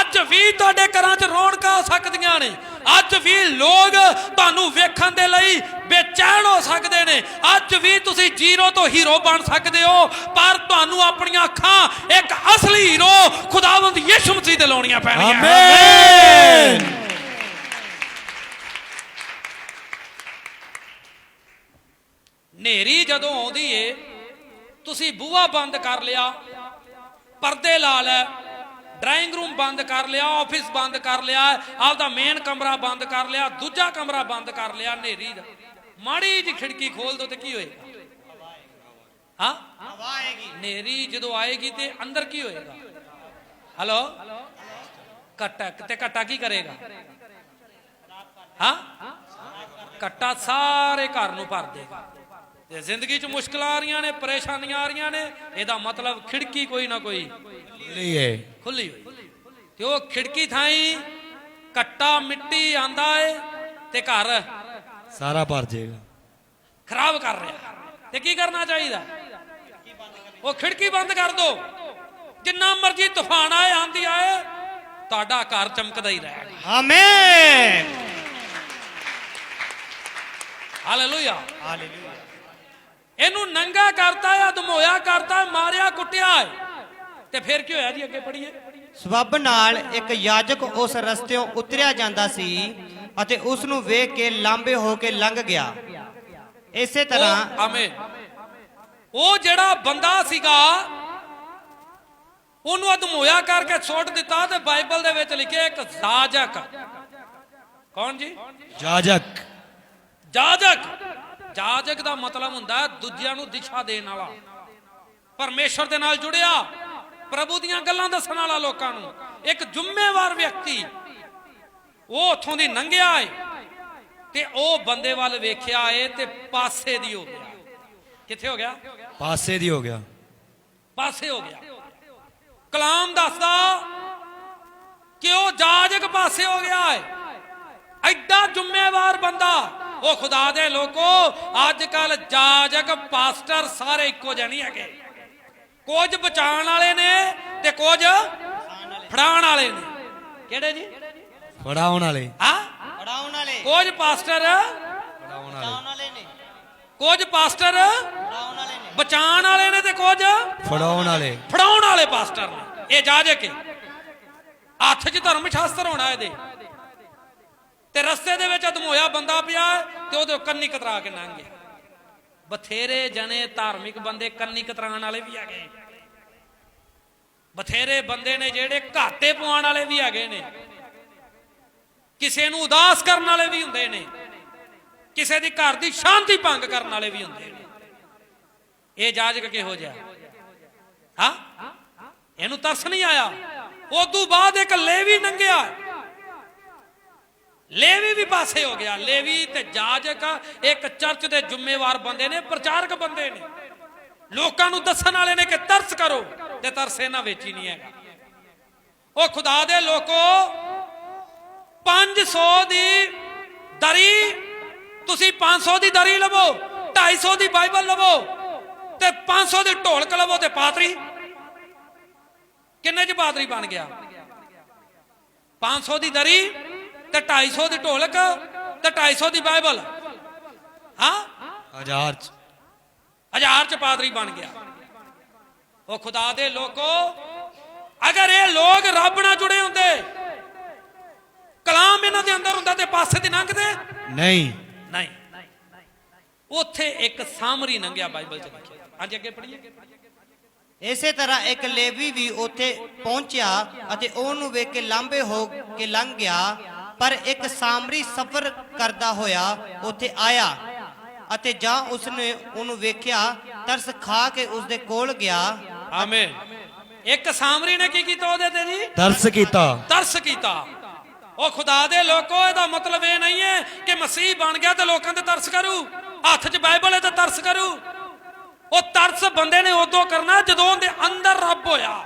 ਅੱਜ ਵੀ ਤੁਹਾਡੇ ਘਰਾਂ 'ਚ ਰੌਣਕਾਂ ਹੋ ਸਕਦੀਆਂ ਨੇ। ਅੱਜ ਵੀ ਲੋਕ ਤੁਹਾਨੂੰ ਵੇਖਣ ਦੇ ਲਈ ਬੇਚੈਨ ਹੋ ਸਕਦੇ ਨੇ। ਅੱਜ ਵੀ ਤੁਸੀਂ ਜ਼ੀਰੋ ਤੋਂ ਹੀਰੋ ਬਣ ਸਕਦੇ ਹੋ। ਪਰ ਤੁਹਾਨੂੰ ਆਪਣੀਆਂ ਅੱਖਾਂ ਇੱਕ ਅਸਲੀ ਹੀਰੋ ਖੁਦਾਵੰਦ ਯਿਸੂ ਮਸੀਹ ਤੇ ਲਾਉਣੀਆਂ ਪੈਣਗੀਆਂ। ਆਮੇਨ ਨੇਰੀ ਜਦੋਂ ਆਉਂਦੀ ਏ ਤੁਸੀਂ ਬੂਹਾ ਬੰਦ ਕਰ ਲਿਆ, ਪਰਦੇ ਲਾ ਲੈ ਡਰਾਇੰਗ ਰੂਮ ਬੰਦ ਕਰ ਲਿਆ ਆਫਿਸ ਬੰਦ ਕਰ ਲਿਆ, ਆਪਦਾ ਮੇਨ ਕਮਰਾ ਬੰਦ ਕਰ ਲਿਆ, ਦੂਜਾ ਕਮਰਾ ਬੰਦ ਕਰ ਲਿਆ ਨੇਰੀ ਦਾ। ਮਾੜੀ ਜੀ ਖਿੜਕੀ ਖੋਲ ਦੋ ਤੇ ਕੀ ਹੋਏਗਾ? ਹਾਂ? ਹਵਾ ਆਏਗੀ ਨੇਰੀ ਜਦੋਂ ਆਏਗੀ ਤੇ ਅੰਦਰ ਕੀ ਹੋਏਗਾ? ਹਲੋ ਕੱਟਾ ਤੇ ਕੱਟਾ ਕੀ ਕਰੇਗਾ? ਹਾਂ? ਕੱਟਾ ਸਾਰੇ ਘਰ ਨੂੰ ਭਰ ਦੇਗਾ। ਤੇ ਜ਼ਿੰਦਗੀ 'ਚ ਮੁਸ਼ਕਲਾਂ ਆ ਰਹੀਆਂ ਨੇ ਪਰੇਸ਼ਾਨੀਆਂ ਆ ਰਹੀਆਂ ਨੇ ਇਹਦਾ ਮਤਲਬ ਖਿੜਕੀ ਕੋਈ ਨਾ ਕੋਈ ਲਈਏ ਖੁੱਲੀ ਹੋਈ। ਤੇ ਉਹ ਖਿੜਕੀ ਥਾਈ ਕੱਟਾ ਮਿੱਟੀ ਆਂਦਾ ਏ ਤੇ ਘਰ ਸਾਰਾ ਭਰ ਜਾਏਗਾ। ਖਰਾਬ ਕਰ ਰਿਹਾ। ਤੇ ਕੀ ਕਰਨਾ ਚਾਹੀਦਾ? ਉਹ ਖਿੜਕੀ ਬੰਦ ਕਰ ਦੋ। ਜਿੰਨਾ ਮਰਜ਼ੀ ਤੂਫਾਨ ਆਏ ਆਂਦੀ ਆਏ ਤੁਹਾਡਾ ਘਰ ਚਮਕਦਾ ਹੀ ਰਹੇਗਾ ਆਮੇਨ। ਹਾਲੇਲੂਇਆ। ਹਾਲੇਲੂਇਆ। ਇਹਨੂੰ ਨੰਗਾ ਕਰਤਾ ਹੈ ਅਧਮੋਇਆ ਕਰਤਾ ਮਾਰਿਆ ਕੁੱਟਿਆ ਤੇ ਫਿਰ ਕੀ ਹੋਇਆ ਜੀ ਅੱਗੇ ਪੜੀਏ ਸਬੱਬ ਨਾਲ ਇੱਕ ਯਾਜਕ ਉਸ ਰਸਤਿਓਂ ਉਤਰਿਆ ਜਾਂਦਾ ਸੀ ਅਤੇ ਉਸ ਨੂੰ ਵੇਖ ਕੇ ਲਾਂਬੇ ਹੋ ਕੇ ਲੰਘ ਗਿਆ। ਇਸੇ ਤਰ੍ਹਾਂ ਆਮੇਨ। ਉਹ ਜਿਹੜਾ ਬੰਦਾ ਸੀਗਾ ਉਹਨੂੰ ਅਧਮੋਇਆ ਕਰਕੇ ਸੁੱਟ ਦਿੱਤਾ ਤੇ ਬਾਈਬਲ ਦੇ ਵਿੱਚ ਲਿਖਿਆ ਇੱਕ ਜਾਜਕ। ਕੌਣ ਜੀ? ਜਾਜਕ। ਜਾਜਕ। ਜਾਜਕ ਦਾ ਮਤਲਬ ਹੁੰਦਾ ਦੂਜਿਆਂ ਨੂੰ ਦਿਸ਼ਾ ਦੇਣ ਵਾਲਾ। ਪਰਮੇਸ਼ਰ ਦੇ ਨਾਲ ਜੁੜਿਆ ਪ੍ਰਭੂ ਦੀਆਂ ਗੱਲਾਂ ਦੱਸਣ ਵਾਲਾ ਲੋਕਾਂ ਨੂੰ। ਇੱਕ ਜ਼ਿੰਮੇਵਾਰ ਵਿਅਕਤੀ ਉਹ ਉੱਥੋਂ ਦੀ ਲੰਘਿਆ ਏ ਤੇ ਉਹ ਬੰਦੇ ਵੱਲ ਵੇਖਿਆ ਏ ਤੇ ਪਾਸੇ ਦੀ ਹੋ ਗਿਆ। ਕਿੱਥੇ ਹੋ ਗਿਆ? ਪਾਸੇ ਦੀ ਹੋ ਗਿਆ। ਪਾਸੇ ਹੋ ਗਿਆ। ਕਲਾਮ ਦੱਸਦਾ ਕਿ ਉਹ ਜਾਜਕ ਪਾਸੇ ਹੋ ਗਿਆ ਏ। ਐਡਾ ਜ਼ਿੰਮੇਵਾਰ ਬੰਦਾ ਉਹ ਖੁਦਾ ਦੇ ਲੋਕੋ ਅੱਜ ਕੱਲ ਜਾਜਕ ਪਾਸਟਰ ਸਾਰੇ ਇੱਕੋ ਜਿਹੇ ਨਹੀਂ ਹੈਗੇ। ਕੁਝ ਬਚਾਉਣ ਵਾਲੇ ਨੇ ਤੇ ਕੁਝ ਫੜਾਉਣ ਵਾਲੇ ਨੇ। ਕਿਹੜੇ ਜੀ? ਫੜਾਉਣ ਵਾਲੇ। ਹਾਂ? ਪੜਾਉਣ ਵਾਲੇ। ਕੁਝ ਪਾਸਟਰ ਫੜਾਉਣ ਵਾਲੇ। ਨੇ। ਕੁਝ ਪਾਸਟਰ ਪੜਾਉਣ ਵਾਲੇ ਨੇ। ਬਚਾਉਣ ਵਾਲੇ ਨੇ ਤੇ ਕੁਝ ਫੜਾਉਣ ਵਾਲੇ। ਫੜਾਉਣ ਵਾਲੇ ਪਾਸਟਰ ਨੇ। ਇਹ ਜਾਜਕ ਹੈ। ਹੱਥ 'ਚ ਧਰਮ ਸ਼ਾਸਤਰ ਹੋਣਾ ਇਹਦੇ। ਤੇ ਰਸਤੇ ਦੇ ਵਿੱਚ ਅਧਮੋਇਆ ਬੰਦਾ ਪਿਆ ਤੇ ਉਹਦੇ ਕੰਨੀ ਕਤਰਾ ਕੇ ਲੰਘ ਗਿਆ। ਬਥੇਰੇ ਜਣੇ ਧਾਰਮਿਕ ਬੰਦੇ ਕੰਨੀ ਕਤਰਾਉਣ ਵਾਲੇ ਵੀ ਹੈਗੇ। ਬਥੇਰੇ ਬੰਦੇ ਨੇ ਜਿਹੜੇ ਘਾਟੇ ਪਵਾਉਣ ਵਾਲੇ ਵੀ ਹੈਗੇ ਨੇ। ਕਿਸੇ ਨੂੰ ਉਦਾਸ ਕਰਨ ਵਾਲੇ ਵੀ ਹੁੰਦੇ ਨੇ। ਕਿਸੇ ਦੀ ਘਰ ਦੀ ਸ਼ਾਂਤੀ ਭੰਗ ਕਰਨ ਵਾਲੇ ਵੀ ਹੁੰਦੇ ਨੇ। ਇਹ ਜਾਜਕ ਕਿਹੋ ਜਿਹਾ? ਹਾਂ? ਇਹਨੂੰ ਤਰਸ ਨਹੀਂ ਆਇਆ। ਉਦੋਂ ਬਾਅਦ ਇੱਕ ਲੇਵੀ ਨੰਗਿਆ। ਲੇਵੀ ਵੀ ਪਾਸੇ ਹੋ ਗਿਆ। ਲੇਵੀ ਤੇ ਜਾਜਕ ਇੱਕ ਚਰਚ ਦੇ ਜ਼ਿੰਮੇਵਾਰ ਬੰਦੇ ਨੇ, ਪ੍ਰਚਾਰਕ ਬੰਦੇ ਨੇ। ਲੋਕਾਂ ਨੂੰ ਦੱਸਣ ਵਾਲੇ ਨੇ ਕਿ ਤਰਸ ਕਰੋ ਤੇ ਤਰਸ ਇਹਨਾਂ ਵਿੱਚ ਹੀ ਨਹੀਂ ਹੈਗਾ। ਉਹ ਖੁਦਾ ਦੇ ਲੋਕੋ 500 ਦੀ ਦਰੀ, ਤੁਸੀਂ 500 ਦੀ ਦਰੀ ਲਵੋ 250 ਦੀ ਬਾਈਬਲ ਲਵੋ ਤੇ 500 ਦੀ ਢੋਲਕ ਲਵੋ ਤੇ ਪਾਤਰੀ। ਕਿੰਨੇ ਚ ਪਾਤਰੀ ਬਣ ਗਿਆ? 500 ਦੀ ਦਰੀ ਤੇ 250 ਦੀ ਢੋਲਕ ਤੇ 250 ਦੀ ਬਾਈਬਲ। ਹਾਂ? ਹਜ਼ਾਰ ਚ। ਹਜ਼ਾਰ ਚ ਪਾਦਰੀ ਬਣ ਗਿਆ। ਉਹ ਖੁਦਾ ਦੇ ਲੋਕੋ ਅਗਰ ਇਹ ਲੋਕ ਰੱਬ ਨਾਲ ਜੁੜੇ ਹੁੰਦੇ ਕਲਾਮ ਇਹਨਾਂ ਦੇ ਅੰਦਰ ਹੁੰਦਾ ਤੇ ਪਾਸੇ ਦੀ ਲੰਘਦੇ? ਨਹੀਂ। ਨਹੀਂ। ਉੱਥੇ ਇੱਕ ਸਾਮਰੀ ਲੰਘਿਆ ਬਾਈਬਲ ਚ ਲਿਖਿਆ ਅੱਜ ਅੱਗੇ ਪੜ੍ਹੀਏ। ਇਸੇ ਤਰ੍ਹਾਂ ਇੱਕ ਲੇਵੀ ਵੀ ਉੱਥੇ ਪਹੁੰਚਿਆ ਅਤੇ ਉਹਨੂੰ ਵੇਖ ਕੇ ਲਾਂਬੇ ਹੋ ਕੇ ਲੰਘ ਗਿਆ। ਪਰ ਇੱਕ ਸਾਮਰੀ ਸਫ਼ਰ ਕਰਦਾ ਹੋਇਆ ਉੱਥੇ ਆਇਆ ਅਤੇ ਜਾਂ ਉਸਨੇ ਉਹਨੂੰ ਵੇਖਿਆ ਤਰਸ ਖਾ ਕੇ ਉਸਦੇ ਕੋਲ ਗਿਆ। ਆਮੀਨ। ਇੱਕ ਸਾਮਰੀ ਨੇ ਕੀ ਕੀਤਾ ਉਹਦੇ ਤੇ ਜੀ? ਤਰਸ ਕੀਤਾ। ਤਰਸ ਕੀਤਾ। ਉਹ ਖੁਦਾ ਦੇ ਲੋਕੋ ਇਹਦਾ ਮਤਲਬ ਇਹ ਨਹੀਂ ਹੈ ਕਿ ਮਸੀਹ ਬਣ ਗਿਆ ਤੇ ਲੋਕਾਂ ਤੇ ਤਰਸ ਕਰੂ। ਹੱਥ 'ਚ ਬਾਈਬਲ ਹੈ ਤੇ ਤਰਸ ਕਰੂ। ਉਹ ਤਰਸ ਬੰਦੇ ਨੇ ਉਦੋਂ ਕਰਨਾ ਜਦੋਂ ਉਹਦੇ ਅੰਦਰ ਰੱਬ ਹੋਇਆ।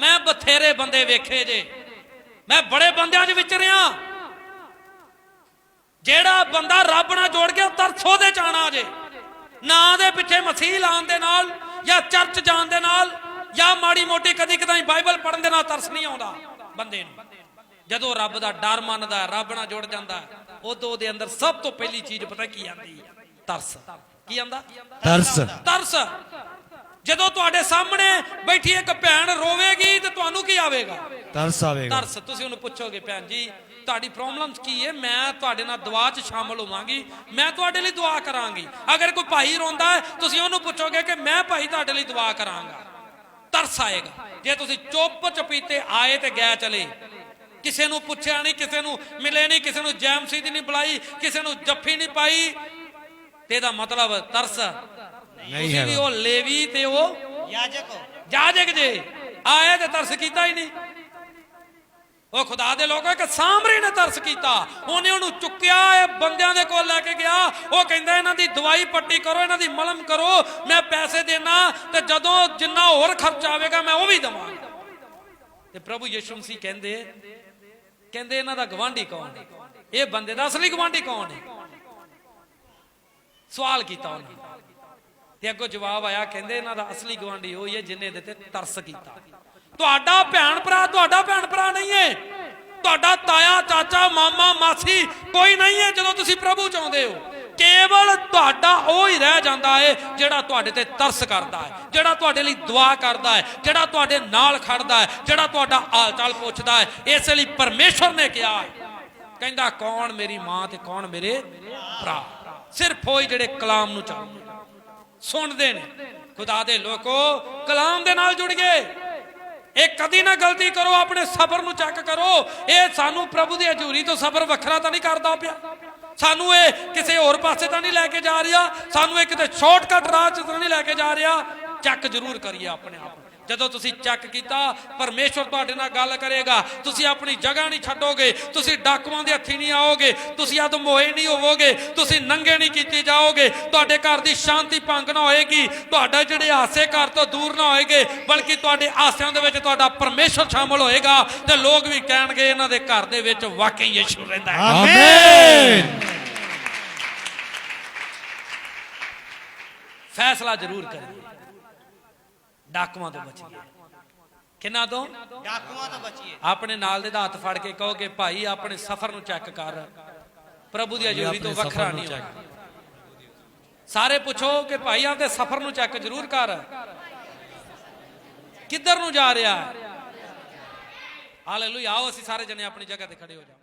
ਮੈਂ ਬਥੇਰੇ ਬੰਦੇ ਵੇਖੇ ਜੇ। ਮੈਂ ਬੜੇ ਬੰਦਿਆਂ 'ਚ ਵਿਚਰਿਆ। ਜਿਹੜਾ ਬੰਦਾ ਰੱਬ ਨਾਲ ਜੋੜ ਗਿਆ ਤਰਸ ਚ ਆਣਾ ਜੇ। ਨਾਂ ਦੇ ਪਿੱਛੇ ਮਸੀਹ ਲਾਉਣ ਦੇ ਨਾਲ ਜਾਂ ਚਰਚ ਜਾਣ ਦੇ ਨਾਲ ਜਾਂ ਮਾੜੀ ਮੋਟੀ ਕਦੀ ਕਦਾਈ ਬਾਈਬਲ ਪੜ੍ਹਨ ਦੇ ਨਾਲ ਤਰਸ ਨਹੀਂ ਆਉਂਦਾ ਬੰਦੇ ਨੂੰ। ਜਦੋਂ ਰੱਬ ਦਾ ਡਰ ਮੰਨਦਾ ਰੱਬ ਨਾਲ ਜੁੜ ਜਾਂਦਾ ਉਦੋਂ ਉਹਦੇ ਅੰਦਰ ਸਭ ਤੋਂ ਪਹਿਲੀ ਚੀਜ਼ ਪਤਾ ਕੀ ਆਂਦੀ ਹੈ? ਤਰਸ। ਕੀ ਆਂਦਾ ਤਰਸ। ਤਰਸ। ਜਦੋਂ ਤੁਹਾਡੇ ਸਾਹਮਣੇ ਬੈਠੀ ਇੱਕ ਭੈਣ ਰੋਵੇਗੀ ਤੇ ਤੁਹਾਨੂੰ ਕੀ ਆਵੇਗਾ? ਤਰਸ ਆਵੇਗਾ। ਤਰਸ। ਤੁਸੀਂ ਉਹਨੂੰ ਪੁੱਛੋਗੇ ਭੈਣ ਜੀ ਤੁਹਾਡੀ ਪ੍ਰੋਬਲਮਸ ਕੀ ਹੈ? ਮੈਂ ਤੁਹਾਡੇ ਨਾਲ ਦੁਆ 'ਚ ਸ਼ਾਮਲ ਹੋਵਾਂਗੀ। ਮੈਂ ਤੁਹਾਡੇ ਲਈ ਦੁਆ ਕਰਾਂਗੀ। ਅਗਰ ਕੋਈ ਭਾਈ ਰੋਂਦਾ ਹੈ ਤੁਸੀਂ ਉਹਨੂੰ ਪੁੱਛੋਗੇ ਕਿ ਮੈਂ ਭਾਈ ਤੁਹਾਡੇ ਲਈ ਦੁਆ ਕਰਾਂਗਾ। ਤਰਸ ਆਏਗਾ। ਜੇ ਤੁਸੀਂ ਚੁੱਪ ਚਪੀਤੇ ਆਏ ਤੇ ਗਏ ਚਲੇ। ਕਿਸੇ ਨੂੰ ਪੁੱਛਿਆ ਨਹੀਂ ਕਿਸੇ ਨੂੰ ਮਿਲੇ ਨਹੀਂ ਕਿਸੇ ਨੂੰ ਜੈਮਸੀ ਦੀ ਨਹੀਂ ਬੁਲਾਈ ਕਿਸੇ ਨੂੰ ਜੱਫੀ ਨਹੀਂ ਪਾਈ ਤੇ ਇਹਦਾ ਮਤਲਬ ਤਰਸ ਨਹੀਂ ਹੈਗਾ। ਉਹ ਲੇਵੀ ਤੇ ਉਹ ਯਾਜਕ ਹੋ। ਜਾਜਕ ਜੇ। ਆਏ ਤੇ ਤਰਸ ਕੀਤਾ ਹੀ ਨਹੀਂ। ਉਹ ਖੁਦਾ ਦੇ ਲੋਕੋ, ਇੱਕ ਸਾਮਰੀ ਨੇ ਤਰਸ ਕੀਤਾ। ਉਹਨੇ ਉਹਨੂੰ ਚੁੱਕਿਆ, ਇਹ ਬੰਦਿਆਂ ਦੇ ਕੋਲ ਲੈ ਕੇ ਗਿਆ। ਉਹ ਕਹਿੰਦਾ, ਇਹਨਾਂ ਦੀ ਦਵਾਈ ਪੱਟੀ ਕਰੋ, ਇਹਨਾਂ ਦੀ ਮਲਮ ਕਰੋ, ਮੈਂ ਪੈਸੇ ਦੇਣਾ ਤੇ ਜਦੋਂ ਜਿੰਨਾ ਹੋਰ ਖਰਚ ਆਵੇਗਾ, ਮੈਂ ਉਹ ਵੀ ਦਵਾਂਗਾ। ਤੇ ਪ੍ਰਭੂ ਯਿਸੂ ਮਸੀਹ ਕਹਿੰਦੇ ਕਹਿੰਦੇ ਇਹਨਾਂ ਦਾ ਗਵਾਂਢੀ ਕੌਣ ਹੈ? ਇਹ ਬੰਦੇ ਦਾ ਅਸਲੀ ਗਵਾਂਢੀ ਕੌਣ ਹੈ? ਸਵਾਲ ਕੀਤਾ ਉਹਨੇ। ਤੇ ਅੱਗੋਂ ਜਵਾਬ ਆਇਆ, ਕਹਿੰਦੇ ਇਹਨਾਂ ਦਾ ਅਸਲੀ ਗਵਾਂਢੀ ਉਹ ਹੀ ਹੈ ਜਿਨੇ ਇਹਦੇ ਤੇ ਤਰਸ ਕੀਤਾ। ਤੁਹਾਡਾ ਭੈਣ ਭਰਾ ਤੁਹਾਡਾ ਭੈਣ ਭਰਾ ਨਹੀਂ ਹੈ ਤੁਹਾਡਾ ਤਾਇਆ, ਚਾਚਾ, ਮਾਮਾ, ਮਾਸੀ ਕੋਈ ਨਹੀਂ ਹੈ ਜਦੋਂ ਤੁਸੀਂ ਪ੍ਰਭੂ ਚਾਹੁੰਦੇ ਹੋ। ਕੇਵਲ ਤੁਹਾਡਾ ਉਹ ਹੀ ਰਹਿ ਜਾਂਦਾ ਹੈ ਜਿਹੜਾ ਤੁਹਾਡੇ ਤੇ ਤਰਸ ਕਰਦਾ ਹੈ ਜਿਹੜਾ ਤੁਹਾਡੇ ਲਈ ਦੁਆ ਕਰਦਾ ਹੈ ਜਿਹੜਾ ਤੁਹਾਡੇ ਨਾਲ ਖੜਦਾ ਹੈ ਜਿਹੜਾ ਤੁਹਾਡਾ ਹਾਲ ਚਾਲ ਪੁੱਛਦਾ ਹੈ ਇਸ ਲਈ ਪਰਮੇਸ਼ਵਰ ਨੇ ਕਿਹਾ ਕਹਿੰਦਾ, ਕੌਣ ਮੇਰੀ ਮਾਂ ਤੇ ਕੌਣ ਮੇਰੇ ਭਰਾ? ਸਿਰਫ ਉਹ ਹੀ ਜਿਹੜੇ ਕਲਾਮ ਨੂੰ ਚਾਹੁੰਦੇ ਸੁਣਦੇ ਨੇ। ਖੁਦਾ ਦੇ ਲੋਕੋ, ਕਲਾਮ ਦੇ ਨਾਲ ਜੁੜ ਗਏ। ਇਹ ਕਦੀ ਨਾ ਗਲਤੀ ਕਰੋ, ਆਪਣੇ ਸਬਰ ਨੂੰ ਚੈੱਕ ਕਰੋ। ਇਹ ਸਾਨੂੰ ਪ੍ਰਭੂ ਦੀ ਹਜ਼ੂਰੀ ਤੋਂ ਸਬਰ ਵੱਖਰਾ ਤਾਂ ਨਹੀਂ ਕਰਦਾ ਪਿਆ। ਸਾਨੂੰ ਇਹ ਕਿਸੇ ਹੋਰ ਪਾਸੇ ਤਾਂ ਨਹੀਂ ਲੈ ਕੇ ਜਾ ਰਿਹਾ। ਸਾਨੂੰ ਇਹ ਕਿਤੇ ਸ਼ਾਰਟਕਟ ਰਾਹ 'ਚ ਤਾਂ ਨਹੀਂ ਲੈ ਕੇ ਜਾ ਰਿਹਾ। ਚੈੱਕ ਜ਼ਰੂਰ ਕਰੀਏ ਆਪਣੇ ਆਪ ਜਦੋਂ ਤੁਸੀਂ ਚੈੱਕ ਕੀਤਾ ਪਰਮੇਸ਼ਵਰ ਤੁਹਾਡੇ ਨਾਲ ਗੱਲ ਕਰੇਗਾ। ਤੁਸੀਂ ਆਪਣੀ ਜਗ੍ਹਾ ਨਹੀਂ ਛੱਡੋਗੇ ਤੁਸੀਂ ਡਾਕੂਆਂ ਦੇ ਹੱਥੀ ਨਹੀਂ ਆਓਗੇ ਤੁਸੀਂ ਅਧਮੋਏ ਨਹੀਂ ਹੋਵੋਗੇ ਤੁਸੀਂ ਨੰਗੇ ਨਹੀਂ ਕੀਤੇ ਜਾਓਗੇ। ਤੁਹਾਡੇ ਘਰ ਦੀ ਸ਼ਾਂਤੀ ਭੰਗ ਨਾ ਹੋਏਗੀ ਤੁਹਾਡਾ ਜਿਹੜੇ ਆਸੇ ਘਰ ਤੋਂ ਦੂਰ ਨਾ ਹੋਏਗੇ ਬਲਕਿ ਤੁਹਾਡੇ ਆਸਿਆਂ ਦੇ ਵਿੱਚ ਤੁਹਾਡਾ ਪਰਮੇਸ਼ਵਰ ਸ਼ਾਮਲ ਹੋਏਗਾ ਤੇ ਲੋਕ ਵੀ ਕਹਿਣਗੇ ਇਹਨਾਂ ਦੇ ਘਰ ਦੇ ਵਿੱਚ ਵਾਕਈ ਯਿਸੂ ਰਹਿੰਦਾ ਹੈ। ਆਮੇਨ। ਫੈਸਲਾ ਜ਼ਰੂਰ ਕਰੀਏ ਡਾਕੂਆਂ ਤੋਂ ਬਚੀਏ। ਕਿੰਨਾ ਤੋਂ? ਡਾਕੂਆਂ ਤੋਂ ਬਚੀਏ। ਆਪਣੇ ਨਾਲ ਦੇ ਦਾ ਹੱਥ ਫੜ ਕੇ ਕਹੋ ਕਿ ਭਾਈ ਆਪਣੇ ਸਫ਼ਰ ਨੂੰ ਚੈੱਕ ਕਰ। ਪ੍ਰਭੂ ਦੀ ਹਜ਼ੂਰੀ ਤੋਂ ਵੱਖਰਾ ਨਹੀਂ ਹੋਣਾ। ਸਾਰੇ ਪੁੱਛੋ ਕਿ ਭਾਈ ਆਪਦੇ ਸਫ਼ਰ ਨੂੰ ਚੈੱਕ ਜ਼ਰੂਰ ਕਰ। ਕਿੱਧਰ ਨੂੰ ਜਾ ਰਿਹਾ? ਹਾਲੇਲੂਇਆ ਆਓ ਅਸੀਂ ਸਾਰੇ ਜਣੇ ਆਪਣੀ ਜਗ੍ਹਾ ਤੇ ਖੜੇ ਹੋ ਜਾਓ।